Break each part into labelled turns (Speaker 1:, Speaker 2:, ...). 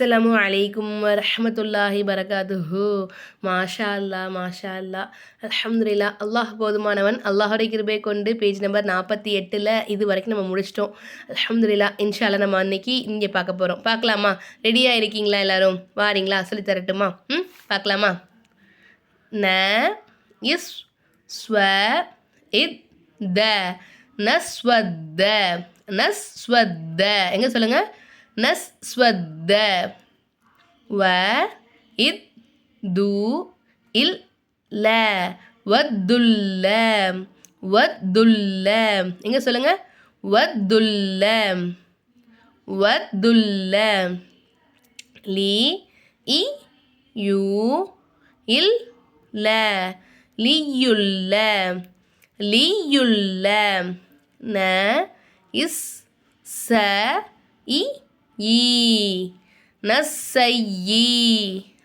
Speaker 1: அஸ்ஸலாமு அலைக்கும் ரஹமத்துல்லாஹி பரகாதுஹு மாஷா அல்லா மாஷா அல்லா அலமதுல்லா அல்லாஹ் போதுமானவன். அல்லாஹோட கிருபை கொண்டு பேஜ் நம்பர் நாற்பத்தி எட்டில் இது வரைக்கும் நம்ம முடிச்சிட்டோம். அலமதுல்லா இன்ஷால்லா நம்ம அன்னைக்கு இங்கே பார்க்க போகிறோம் பார்க்கலாமா? ரெடியாக இருக்கீங்களா எல்லோரும்? வாரீங்களா? சொல்லி தரட்டுமா? ம் பார்க்கலாமா? ந இஸ் ஸ்வ இத் த. நஸ்வத்த நஸ்வத்த எங்கே சொல்லுங்கள் நஸ்வத்த வ இத் து இல் ல வத்துல்ல வத்துல்ல எங்கே சொல்லுங்க. வத்துல்ல வத்துல்ல லி இ யூ இல் ல லியுல்ல லியுல்ல ந இஸ் ச இ ஈ நஸ்ஸையி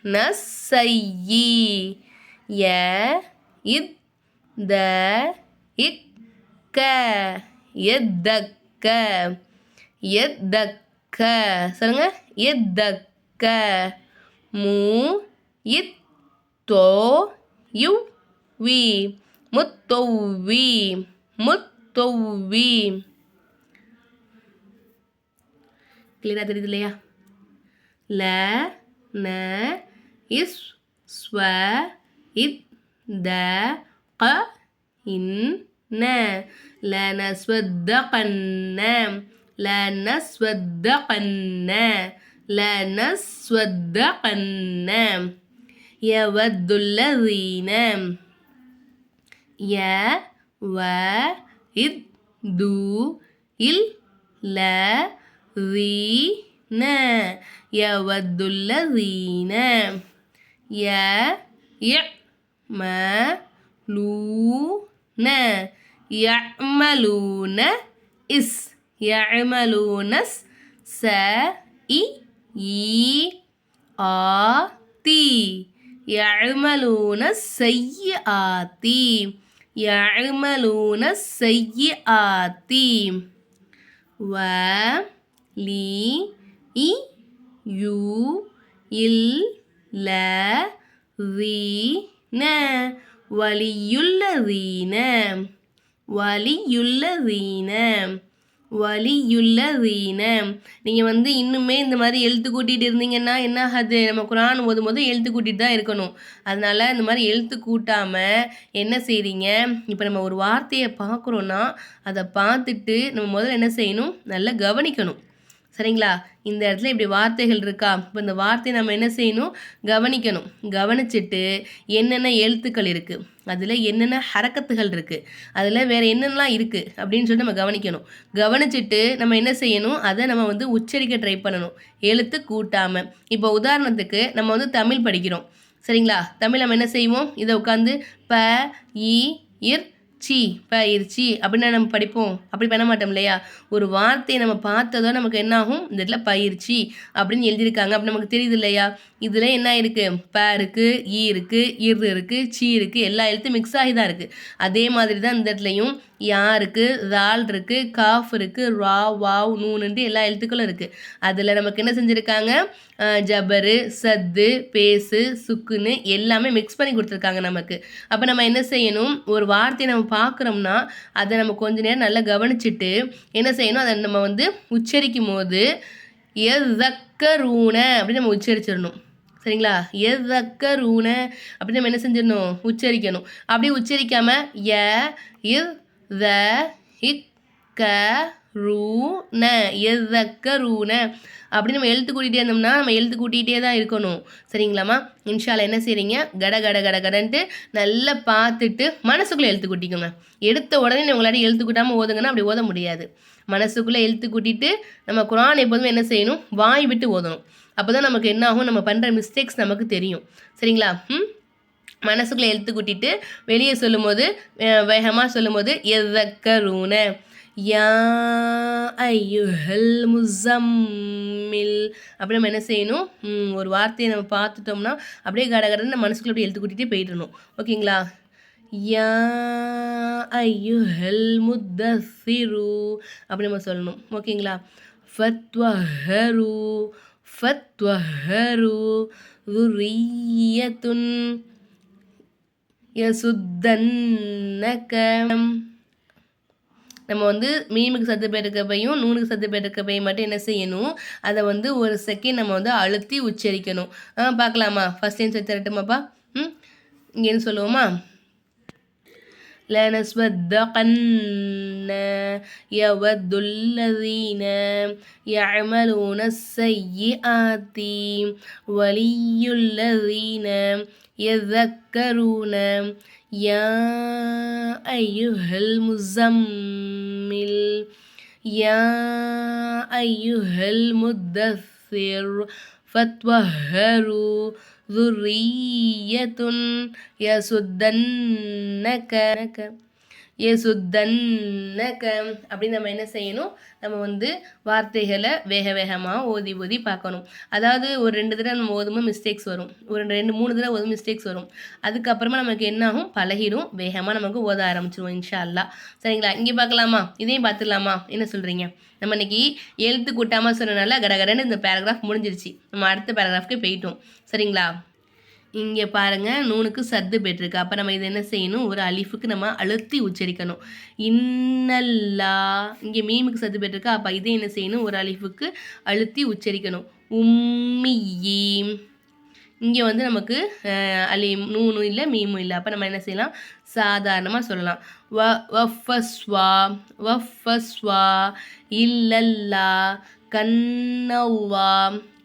Speaker 1: நஸ்ஸையி ய இத் த இக் க எத்தக்க எத்தக்க சொல்லுங்க எத்தக்க மு இத் தோ யு வி முத்தொவ்வி கிளியராக தெரியுது இல்லையா ல ந இஸ் ஸ்வ இத் த க இன் ந لنصدقن لنصدقن لنصدقن يود الذين ய வ வீன யவத்துள்ள வீன ய ம லூன யமலூன இஸ் யமலூனஸ் ச இ ஆ தி யமலூன செய்ய ஆத்தி யமலூன செய்ய ஆத்தி வ லீ இ யூ இல் ல வி வலியுள்ள வலியுள்ளதீன வலியுள்ளதீன வலியுள்ளதீன. நீங்கள் வந்து இன்னுமே இந்த மாதிரி எழுத்து கூட்டிகிட்டு இருந்தீங்கன்னா என்ன ஆகுது நம்ம குரான் ஓதும் போது எழுத்து கூட்டிகிட்டு தான் இருக்கணும். அதனால் இந்த மாதிரி எழுத்து கூட்டாமல் என்ன செய்கிறீங்க இப்போ நம்ம ஒரு வார்த்தையை பார்க்குறோன்னா அதை பார்த்துட்டு நம்ம முதல்ல என்ன செய்யணும்? நல்லா கவனிக்கணும். சரிங்களா? இந்த இடத்துல இப்படி வார்த்தைகள் இருக்கா? இப்போ இந்த வார்த்தையை நம்ம என்ன செய்யணும்? கவனிக்கணும். கவனிச்சுட்டு என்னென்ன எழுத்துக்கள் இருக்குது அதில் என்னென்ன ஹரக்கத்துகள் இருக்குது அதில் வேறு என்னென்னலாம் இருக்குது அப்படின்னு சொல்லிட்டு நம்ம கவனிக்கணும். கவனிச்சுட்டு நம்ம என்ன செய்யணும்? அதை நம்ம வந்து உச்சரிக்க ட்ரை பண்ணணும். எழுத்து கூட்டாமல் இப்போ உதாரணத்துக்கு நம்ம வந்து தமிழ் படிக்கிறோம். சரிங்களா? தமிழ் நம்ம என்ன செய்வோம்? இதை உட்காந்து ப இ இர் சி பயிற்சி அப்படின்னு நம்ம படிப்போம். அப்படி பண்ண மாட்டோம் இல்லையா? ஒரு வார்த்தையை நம்ம பார்த்ததோ நமக்கு என்ன ஆகும் இந்த இடத்துல பயிற்சி அப்படின்னு எழுதியிருக்காங்க. அப்படி நமக்கு தெரியுது இல்லையா? இதில் என்ன இருக்குது ப இருக்குது ஈ இருக்குது இர் இருக்குது சி இருக்குது எல்லா எழுத்தும் மிக்ஸ் ஆகி தான் இருக்குது அதே மாதிரி தான் இந்த இடத்துலையும் யா இருக்குது ரால் இருக்குது காஃப் இருக்குது ரா வாவ் நூனுன்ட்டு எல்லா எழுத்துக்களும் இருக்குது அதில் நமக்கு என்ன செஞ்சுருக்காங்க? ஜபரு சத்து பேசு சுக்குன்னு எல்லாமே மிக்ஸ் பண்ணி கொடுத்துருக்காங்க நமக்கு. அப்போ நம்ம என்ன செய்யணும்? ஒரு வார்த்தையை நம்ம பார்க்குறோம்னா அதை நம்ம கொஞ்ச நேரம் நல்லா கவனிச்சுட்டு என்ன செய்யணும்? அதை நம்ம வந்து உச்சரிக்கும் போது எதக்கரூன அப்படின்னு நம்ம உச்சரிச்சிடணும். சரிங்களா? எதக்கரூன? அப்படின்னு நம்ம என்ன செஞ்சிடணும்? உச்சரிக்கணும். அப்படி உச்சரிக்காமல் ய இ த இக் க ரூன எதக்கரூன? அப்படி நம்ம எழுத்து கூட்டிகிட்டே இருந்தோம்னா நம்ம எழுத்து கூட்டிகிட்டே தான் இருக்கணும். சரிங்களாம்மா? இன்ஷால என்ன செய்கிறீங்க கட கட கட கடன்ட்டு நல்லா பார்த்துட்டு மனசுக்குள்ளே எழுத்து கூட்டிக்கோங்க. எடுத்த உடனே உங்களாடி எழுத்து கூட்டாமல் ஓதுங்கன்னா அப்படி ஓத முடியாது. மனசுக்குள்ளே எழுத்து கூட்டிட்டு நம்ம குரான் எப்போதுமே என்ன செய்யணும்? வாய் விட்டு ஓதணும். அப்போ தான் நமக்கு என்ன ஆகும் நம்ம பண்ணுற மிஸ்டேக்ஸ் நமக்கு தெரியும். சரிங்களா? ம்? மனசுக்குள்ளே எழுத்து கூட்டிட்டு வெளியே சொல்லும்போது வேகமாக சொல்லும்போது எதக்கரூன? யா ஐயுஹல் முசம்மில் அப்படி நம்ம என்ன செய்யணும்? ஒரு வார்த்தையை நம்ம பார்த்துட்டோம்னா அப்படியே கடகடன்னு மனசுக்குள்ளே அப்படியே எழுத்து கூட்டிகிட்டே போயிடணும். ஓகேங்களா? யா ஐயுஹல் முத்தசிரு அப்படி நம்ம சொல்லணும். ஓகேங்களா? ஃபத்வஹரு. ஃபத்வஹரு ذُرِّيَّةٌ يَصُدَّنَّكَ நம்ம வந்து மீமுக்கு சத்து பெருக்கப்பையும் நூனுக்கு சத்து பெருக்கப்பையும் மட்டும் என்ன செய்யணும் அதை வந்து ஒரு செகண்ட் நம்ம வந்து அழுத்தி உச்சரிக்கணும் ஆ பார்க்கலாமா ஃபஸ்ட் டைம் சொல்லி தரட்டுமாப்பா ம் இங்கேன்னு சொல்லுவோமா لنصدقن يود الذين يعملون السيئات ولي الذين يذكرون. يا أيها المزمل يا أيها المدثر فاتوهروا ذرية يسدنك ஏசுத்தன்னக அப்படின்னு நம்ம என்ன செய்யணும்? நம்ம வந்து வார்த்தைகளை வேக வேகமாக ஓதி ஓதி பார்க்கணும். அதாவது ஒரு ரெண்டு தடவை நம்ம ஓதும்போது மிஸ்டேக்ஸ் வரும். ஒரு ரெண்டு மூணு தடவை ஓதும் மிஸ்டேக்ஸ் வரும். அதுக்கப்புறமா நமக்கு என்னாகும் பழகிடும் வேகமாக நமக்கு ஓத ஆரம்பிச்சிருவோம் இன்ஷா அல்லா சரிங்களா? இங்கே பார்க்கலாமா? இதையும் பார்த்துடலாமா? என்ன சொல்கிறீங்க நம்ம இன்னைக்கு எழுத்து கூட்டாமல் சொன்னனால கடகடன்னு இந்த பேராகிராஃப் முடிஞ்சிருச்சு. நம்ம அடுத்த பேராகிராஃப்க்கு போயிட்டோம். சரிங்களா? இங்கே பாருங்கள் நூனுக்கு சத்து பெற்றிருக்கு. அப்போ நம்ம இது என்ன செய்யணும்? ஒரு அலிஃபுக்கு நம்ம அழுத்தி உச்சரிக்கணும். இன்னல்லா இங்கே மீமுக்கு சத்து பெற்றிருக்கு? அப்போ இதை என்ன செய்யணும்? ஒரு அலிஃபுக்கு அழுத்தி உச்சரிக்கணும். உம்மியீம். இங்கே வந்து நமக்கு அலி நூனும் இல்லை மீமும் இல்லை. அப்போ நம்ம என்ன செய்யலாம்? சாதாரணமாக சொல்லலாம். வ வஃபஸ்வா வஃபஸ்வா இல்லல்லா கண்ணவ்வா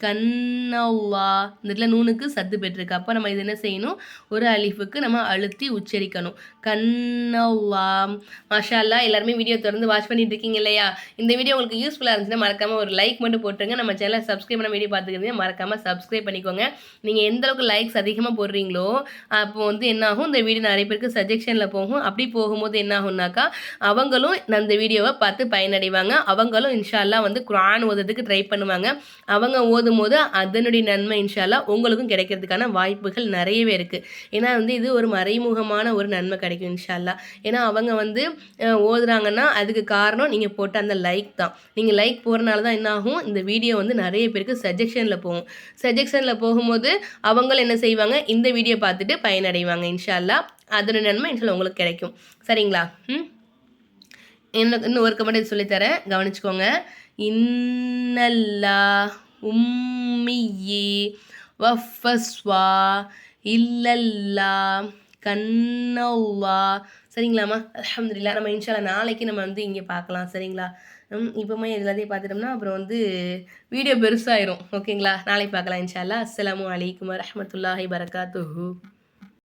Speaker 1: கண்ணவ்வா இந்த இடத்துல நூனுக்கு சத்து பெற்றிருக்கு. அப்போ நம்ம இது என்ன செய்யணும்? ஒரு அலிஃபுக்கு நம்ம அழுத்தி உச்சரிக்கணும். கண்ணவ்வா மஷால்லா எல்லாருமே வீடியோ தொடர்ந்து வாட்ச் பண்ணிட்டு இருக்கீங்க இல்லையா? இந்த வீடியோ உங்களுக்கு யூஸ்ஃபுல்லாக இருந்துச்சுன்னா மறக்காமல் ஒரு லைக் மட்டும் போட்டுருங்க. நம்ம சேனலை சப்ஸ்கிரைப் பண்ண வீடியோ பார்த்துக்கிறீங்க மறக்காமல் சப்ஸ்கிரைப் பண்ணிக்கோங்க. நீங்கள் எந்த அளவுக்கு லைக்ஸ் அதிகமாக போடுறீங்களோ அப்போ வந்து என்னாகும் இந்த வீடியோ நிறைய பேருக்கு சஜெக்ஷனில் போகும். அப்படி போகும்போது என்ன ஆகும்னாக்கா அவங்களும் அந்த வீடியோவை பார்த்து பயனடைவாங்க. அவங்களும் இன்ஷால்லா வந்து குரான் ஓதுறதுக்கு ட்ரை பண்ணுவாங்க. அவங்க ஓது போது அதனுடைய நன்மை இன்ஷால்லா உங்களுக்கும் கிடைக்கிறதுக்கான வாய்ப்புகள் நிறையவே இருக்குது ஏன்னா வந்து இது ஒரு மறைமுகமான ஒரு நன்மை கிடைக்கும் இன்ஷால்லா. ஏன்னா அவங்க வந்து ஓதுறாங்கன்னா அதுக்கு காரணம் நீங்கள் போட்ட அந்த லைக் தான். நீங்கள் லைக் போகிறனால தான் என்ன ஆகும் இந்த வீடியோ வந்து நிறைய பேருக்கு சஜெக்ஷனில் போகும். சஜெக்ஷனில் போகும்போது அவங்களும் என்ன செய்வாங்க? இந்த வீடியோ பார்த்துட்டு பயனடைவாங்க இன்ஷால்லா. அதோட நன்மை இன்ஷால்லா உங்களுக்கு கிடைக்கும். சரிங்களா? ம். என்ன இன்னும் ஒரு கமெண்ட் சொல்லித்தரேன். கவனிச்சுக்கோங்க. இன்னல்லா. உம்மியி வஃபஸ்வா இல்லல்லா கண்ணவ்வா சரிங்களாம்மா? அலமதுல்லா நம்ம இன்ஷால்லா நாளைக்கு நம்ம வந்து இங்கே பார்க்கலாம். சரிங்களா? இப்போமே எல்லாத்தையும் பார்த்துட்டோம்னா அப்புறம் வந்து வீடியோ பெருசாயிரும். ஓகேங்களா? நாளைக்கு பார்க்கலாம் இன்ஷால்லா அஸ்லாம் வலைக்கம் வரமத்துல்லாஹி வரகாத்துஹூ